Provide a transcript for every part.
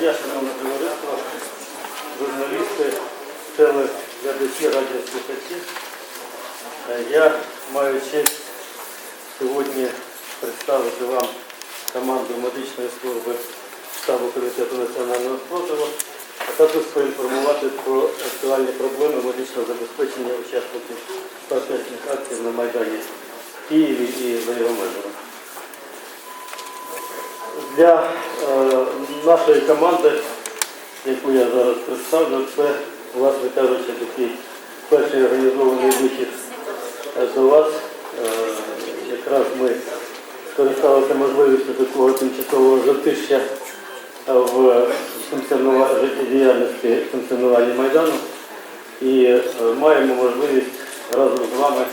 дня, шановне товариство, журналісти, телеглядачі, радіослухачі. Я маю честь сьогодні представити вам команду медичної служби штабу комітету національного спротиву, а також поінформувати про актуальні проблеми медичного забезпечення учасників спортивних акцій на Майдані в Києві і за його межами. Для е, нашої команди, яку я зараз представлю, це, власне кажучи, такий перший організований вихід до вас. Е, якраз ми скористалися можливістю такого тимчасового затища в життєдіяльності функціонування Майдану і е, маємо можливість разом з вами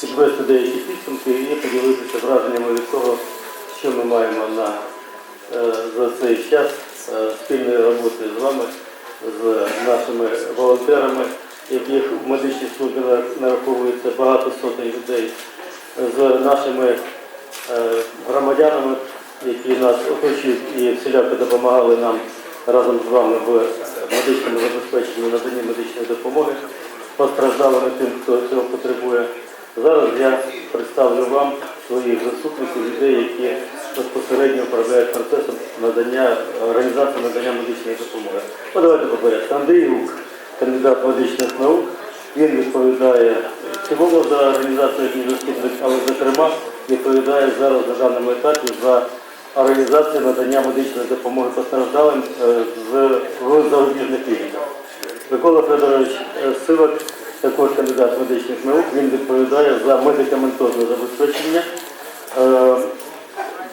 підвести деякі підсумки і поділитися враженнями від того, що ми маємо на, за цей час е, спільної роботи з вами, з нашими волонтерами, яких в медичній службі нараховується багато сотень людей, з нашими е, громадянами, які нас оточують і всіляко допомагали нам разом з вами в медичному забезпеченні наданні медичної допомоги, постраждалими тим, хто цього потребує. Зараз я представлю вам своїх заступників, людей, які безпосередньо управляють процесом надання організації надання медичної допомоги. Ну, давайте по порядку. Андрій Рук, кандидат медичних наук. Він відповідає в цілому за організацію як але зокрема відповідає зараз на даному етапі за організацію надання медичної допомоги постраждалим е, з зарубіжних клініках. Микола Федорович е, Сивак, також кандидат медичних наук, він відповідає за медикаментозне забезпечення е,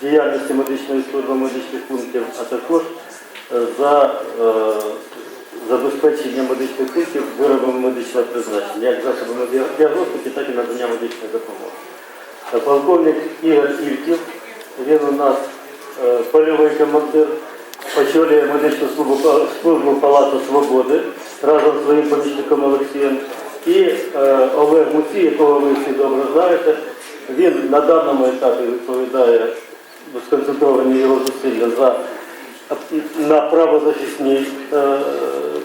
діяльності медичної служби медичних пунктів, а також е, за е, забезпечення медичних пунктів виробами медичного призначення, як засобами діагностики, так і надання медичної допомоги. Е, Полковник Ігор Ільків, він у нас польовий командир, очолює медичну службу, службу Палату Свободи разом з своїм помічником Олексієм. І е, Олег Муці, якого ви всі добре знаєте, він на даному етапі відповідає сконцентровані його зусилля за на правозахисній, е,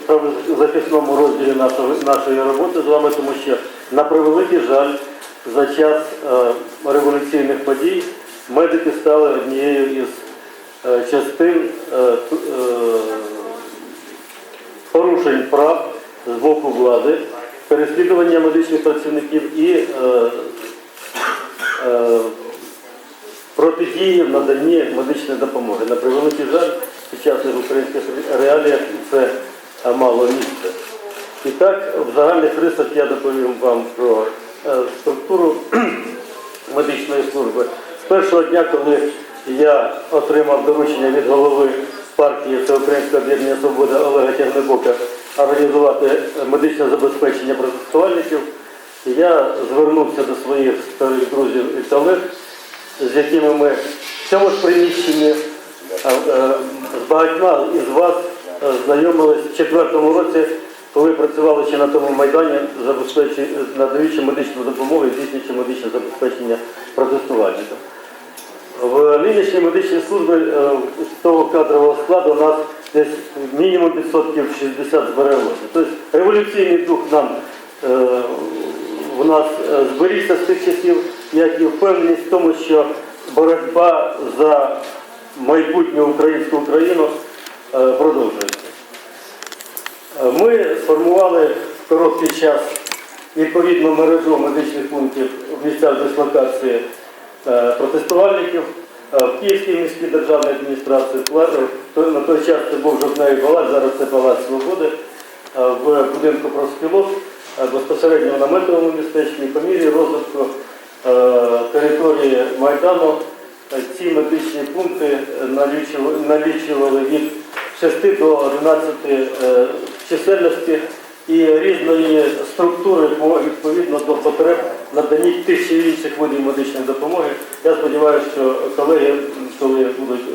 правозахисному розділі нашого, нашої роботи з вами, тому що на превеликий жаль за час е, революційних подій медики стали однією із е, частин порушень прав з боку влади, переслідування медичних працівників і е, е, протидії в наданні медичної допомоги. На превеликий жаль, сучасних українських реаліях це е, мало місце. І так, в загальних рисах я доповім вам про е, структуру медичної служби. З першого дня, коли я отримав доручення від голови партії Всеукраїнського об'єднання Свобода Олега Тягнебока організувати медичне забезпечення протестувальників, я звернувся до своїх старих друзів і колег, з якими ми в цьому ж приміщенні е, е, з багатьма із вас е, знайомились в четвертому році, коли працювали ще на тому майдані, надаючи медичну допомогу і здійснюючи медичне забезпечення протестувальників. В нинішній медичній службі з того кадрового складу у нас десь мінімум відсотків 60 збереглося. Тобто революційний дух нам в нас зберігся з тих часів, як і впевненість в тому, що боротьба за майбутню українську Україну е, продовжується. Е, Ми сформували в короткий час відповідну мережу медичних пунктів в місцях дислокації е, протестувальників. В Київській міській державній адміністрації на той час це був жовтневий палац, зараз це Палац Свободи. В будинку профспілок безпосередньо на метровому містечку по мірі розвитку території Майдану е, ці медичні пункти е, налічували, від 6 до 11 е, чисельності і різної структури відповідно до потреб наданні тих чи інших видів медичної допомоги. Я сподіваюся, що колеги, коли будуть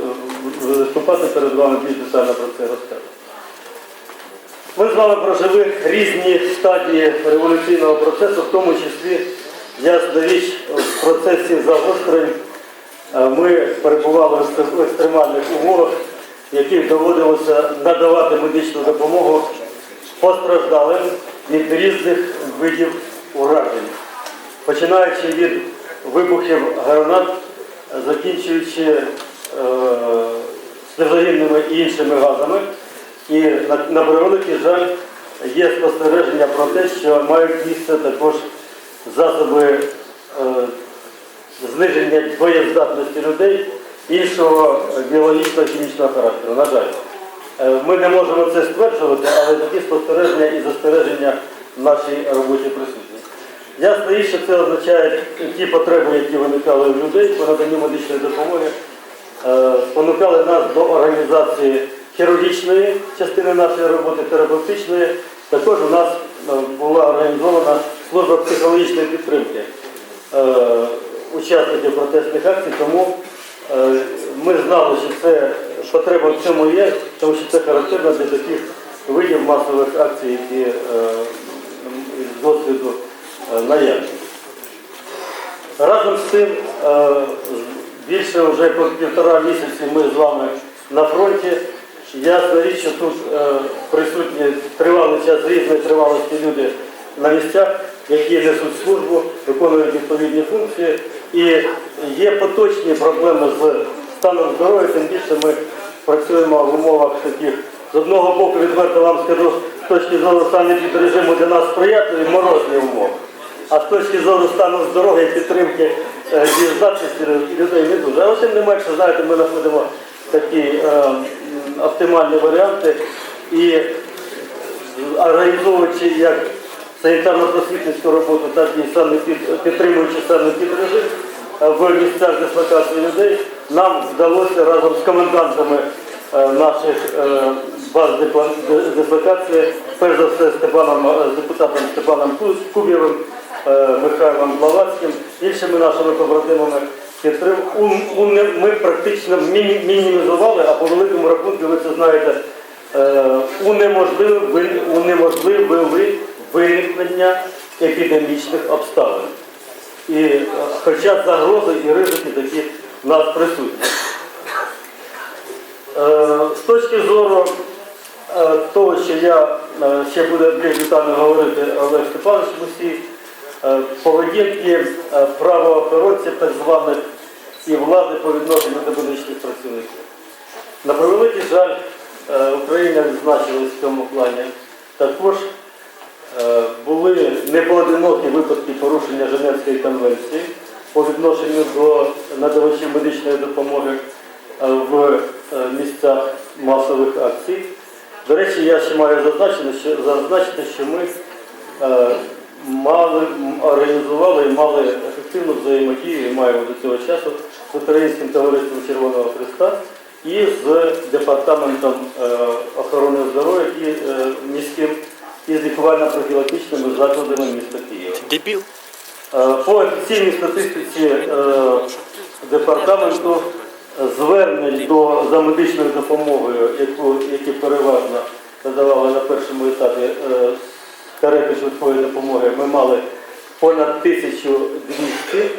е, виступати перед вами, більш детально про це розкажуть. Ми з вами прожили різні стадії революційного процесу, в тому числі, ясна річ, в процесі загострень е, ми перебували в екстремальних умовах яким доводилося надавати медичну допомогу постраждалим від різних видів уражень, починаючи від вибухів гранат, закінчуючи е, і іншими газами. І на, на превеликий жаль є спостереження про те, що мають місце також засоби е, зниження боєздатності людей іншого біологічного хімічного характеру. На жаль, Е, ми не можемо це стверджувати, але такі спостереження і застереження в нашій роботі присутні. Ясно, і що це означає ті потреби, які виникали в людей по наданню медичної допомоги, е, спонукали нас до організації хірургічної частини нашої роботи, терапевтичної. Також у нас е, була організована служба психологічної підтримки е, учасників протестних акцій, тому е, ми знали, що це потреба в цьому є, тому що це характерно для таких видів масових акцій, які е, з досвіду наявні. Разом з тим, більше вже по півтора місяці ми з вами на фронті. Ясна річ, що тут присутні тривалий час різної тривалості люди на місцях, які несуть службу, виконують відповідні функції. І є поточні проблеми з станом здоров'я, тим більше ми працюємо в умовах таких. З одного боку, відверто вам скажу, з точки зору санепідрежиму для нас сприятливі морозні умови. А з точки зору стану здоров'я і підтримки е, дієздатності людей не дуже. Але тим не менше, знаєте, ми знаходимо такі е, оптимальні варіанти і організовуючи як санітарно-просвітницьку роботу, і санепід- підтримуючи санепідрежим е, в місцях дислокації людей, нам вдалося разом з комендантами е, наших е, баз дислокації, перш за все з депутатом Степаном Кубєвим, Михайлом Блаватським, іншими нашими побратимами Ми практично мінімізували, а по великому рахунку, ви це знаєте, унеможливили виникнення епідемічних обставин. І е, хоча загрози і ризики такі в нас присутні. Е, З точки зору е, того, що я ще буде детально говорити Олег Степанович Мусій, поведінки правоохоронців так званих і влади по відношенню до медичних працівників. На превеликий жаль, Україна відзначилась в цьому плані. Також були непоодинокі випадки порушення Женевської конвенції по відношенню до надавачів медичної допомоги е, в е, місцях масових акцій. До речі, я ще маю зазначити, що, ми е, мали, організували і мали ефективну взаємодію і маємо до цього часу з Українським товариством Червоного Христа і з департаментом е, охорони здоров'я і е, міським і з лікувально-профілактичними закладами міста Києва. Дебіл. Е, По офіційній статистиці е, департаменту е, звернень до за медичною допомогою, яку, які переважно надавали на першому етапі карети швидкої допомоги, ми мали понад 1200,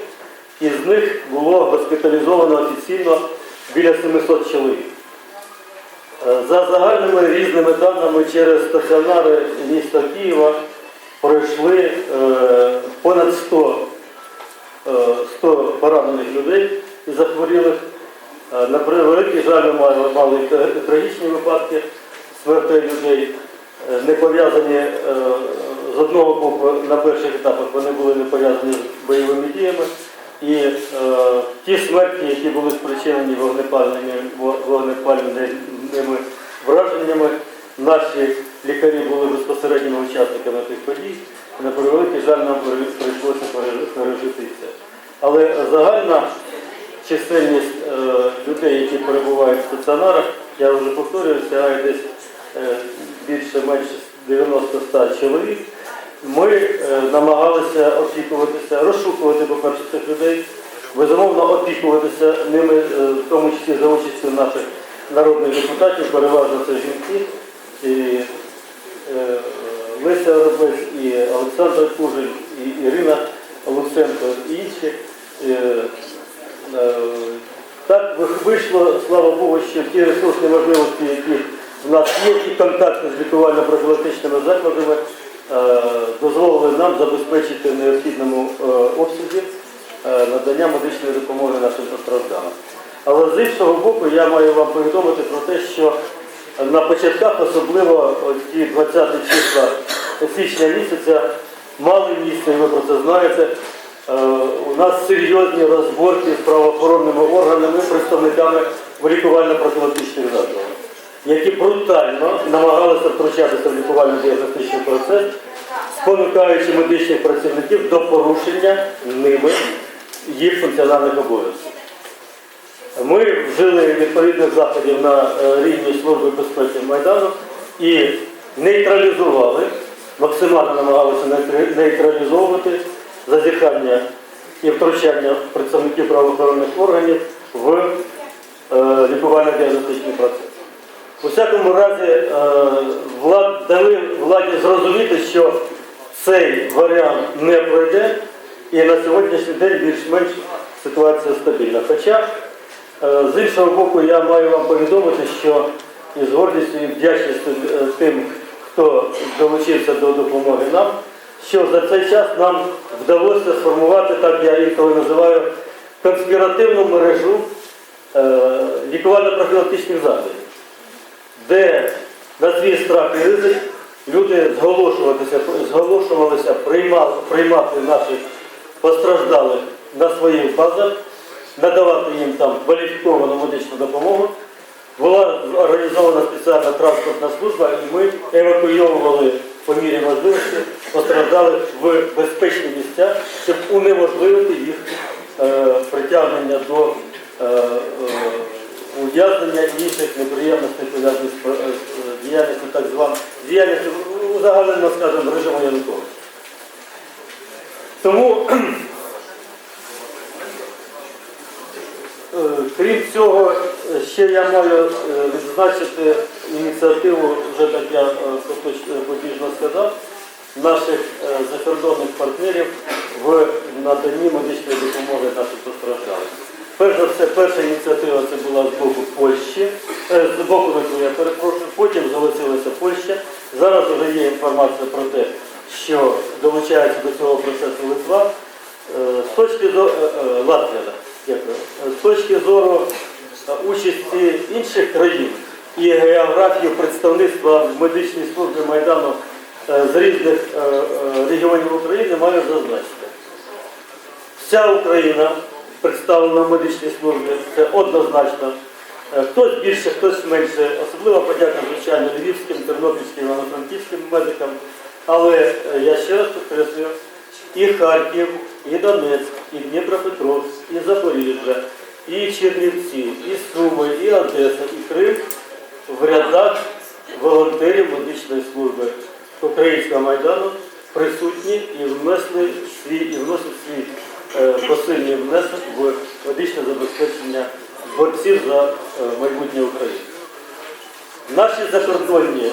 із них було госпіталізовано офіційно біля 700 чоловік. Е, За загальними різними даними через стаціонари міста Києва пройшли е, понад 100, е, 100 поранених людей і захворілих. Е, На превеликий жаль, ми мали, трагічні випадки смертей людей, е, не пов'язані е, з одного боку на перших етапах вони були не пов'язані з бойовими діями. І е, ті смерті, які були спричинені вогнепальними, во- вогнепальними враженнями, наші лікарі були безпосередніми учасниками тих подій. На превеликий жаль, нам прийшлося пережи- пережити це. Але загальна чисельність е, людей, які перебувають в стаціонарах, я вже повторюю, сягає десь е, більше-менше 90-100 чоловік. Ми е, намагалися опікуватися, розшукувати, по-перше, цих людей, безумовно опікуватися ними, в тому числі за участю наших народних депутатів, переважно це жінки, і е, Леся Робець, і Олександр Кужель, і Ірина Луценко, і інші. Е, е, Так вийшло, слава Богу, що ті ресурсні можливості, які в нас є, і контакти з лікувально-профілактичними закладами дозволили нам забезпечити в необхідному обсязі надання медичної допомоги нашим постраждалим. Але з іншого боку, я маю вам повідомити про те, що на початках, особливо ті 20 числа січня місяця, мали місце, і ви про це знаєте. Е, У нас серйозні розборки з правоохоронними органами, представниками лікувально-профілактичних закладах, які брутально намагалися втручатися в лікувально-діагностичний процес, спонукаючи медичних працівників до порушення ними їх функціональних обов'язків. Ми вжили відповідних заходів на е, рівні Служби безпеки Майдану і нейтралізували, максимально намагалися нейтралізовувати зазіхання і втручання представників правоохоронних органів в е, лікувально-діагностичний процес. У всякому разі, е, влад, дали владі зрозуміти, що цей варіант не пройде, і на сьогоднішній день більш-менш ситуація стабільна. Хоча, з іншого боку, я маю вам повідомити, що із гордістю і вдячністю е, тим, хто долучився до допомоги нам, що за цей час нам вдалося сформувати, так я інколи називаю, конспіративну мережу е, лікувально-профілактичних закладів де на свій страх і ризик люди зголошувалися, зголошувалися приймати наших постраждалих на своїх базах, надавати їм там кваліфіковану медичну допомогу. Була організована спеціальна транспортна служба, і ми евакуйовували по мірі можливості постраждалих в безпечні місця, щоб унеможливити їх е, притягнення до е, е, ув'язнення і інших неприємностей пов'язаних з е, з діяльністю так званої діяльністю узагальнено, скажімо, режиму Януковича. Тому Е, Крім цього, е, ще я маю е, відзначити ініціативу, вже так я е, е, побіжно сказав, наших е, закордонних партнерів в наданні медичної допомоги нашим постраждалим. Перш за все, перша ініціатива це була з боку Польщі, е, з боку я перепрошую, потім залишилася Польща. Зараз вже є інформація про те, що долучається до цього процесу Литва. Е, З точки зору Латвія. Е, з точки зору е, участі інших країн і географії представництва в медичній службі Майдану е, з різних е, регіонів України маю зазначити. Вся Україна представлена в медичній службі, це однозначно. Хтось більше, хтось менше. Особливо подяка, звичайно, львівським, тернопільським, івано-франківським медикам. Але я ще раз підкреслюю, і Харків, і Донецьк, і Дніпропетровськ, і Запоріжжя, і Чернівці, і Суми, і Одеса, і Крим в рядах волонтерів медичної служби Українського майдану присутні і внесли свій і вносять свій е, посильний внесок в медичне забезпечення борців за е, майбутнє України. Наші закордонні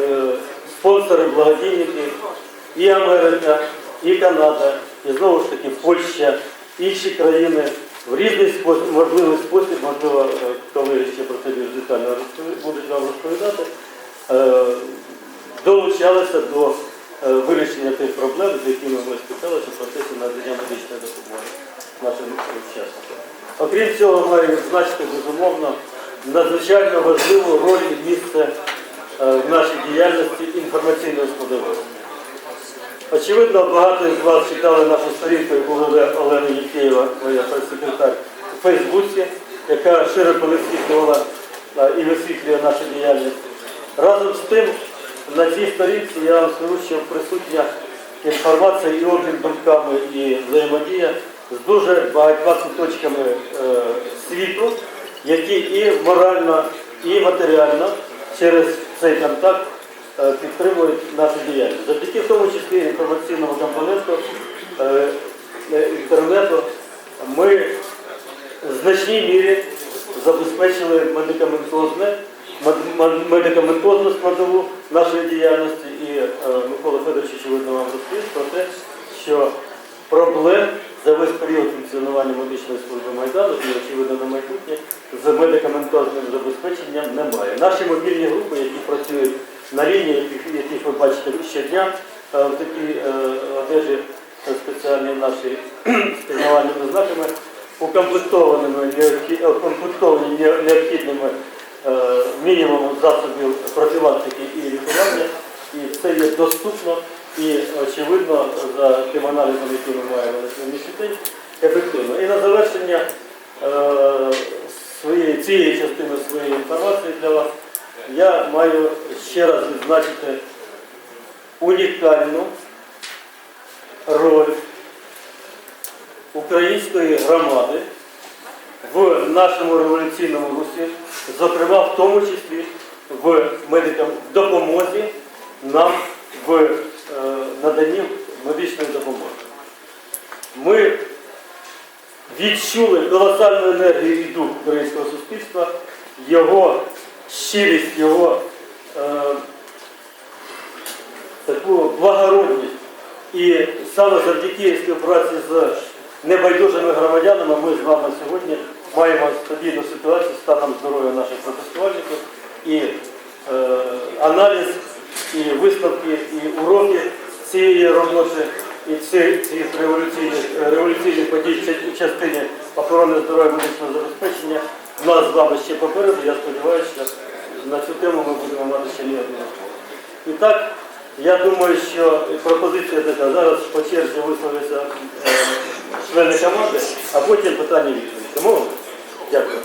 е, спонсори, благодійники, і Америка, і Канада, і знову ж таки Польща, інші країни в різний спосіб, можливий спосіб, можливо, е, колеги ще про це більш детально будуть вам розповідати, е, долучалися до е, вирішення тих проблем, з якими ми стикалися в процесі надання медичної допомоги нашим учасникам. Окрім цього, маю відзначити безумовно надзвичайно важливу роль і місце е, в нашій діяльності інформаційної складової. Очевидно, багато з вас читали нашу сторінку, яку веде Олена Євкеєва, моя прес-секретар, у Фейсбуці, яка широко висвітлювала і висвітлює нашу діяльність. Разом з тим, на цій сторінці я вам скажу, що присутня інформація і обмін думками, і взаємодія з дуже багатьма куточками е, світу, які і морально, і матеріально через цей контакт підтримують нашу діяльність. Завдяки в тому числі інформаційному компоненту е, е, інтернету ми в значній мірі забезпечили медикаментозне, мед- мед- медикаментозну складову нашої діяльності. І е, Микола Федорович, очевидно, вам розповість про те, що проблем за весь період функціонування медичної служби Майдану і, очевидно, на майбутнє з медикаментозним забезпеченням немає. Наші мобільні групи, які працюють на лінії, яких, ви бачите щодня, е, в такій е, одежі е, спеціальні наші з пізнавальними знаками, укомплектованими, укомплектовані необхідними мінімумом засобів профілактики і лікування. І це є доступно і очевидно за тим аналізом, який ми маємо на сьогоднішній день, ефективно. І на завершення своєї, цієї частини своєї інформації для вас я маю ще раз відзначити унікальну роль української громади в нашому революційному русі, зокрема в тому числі в медикам допомозі нам в е, наданні медичної допомоги. Ми відчули колосальну енергію і дух українського суспільства, його щирість, його е, таку благородність. І саме завдяки співпраці з небайдужими громадянами ми з вами сьогодні маємо стабільну ситуацію з станом здоров'я наших протестувальників і е, аналіз, і висновки, і уроки цієї роботи і цих, революційних, революційних подій в частині охорони здоров'я медичного забезпечення нас з вами ще попереду. Я сподіваюся, що на цю тему ми будемо мати ще не одну розмову. І так, я думаю, що пропозиція така. Зараз по черзі висловляться е, члени команди, а потім питання відповідь. Тому Дякую.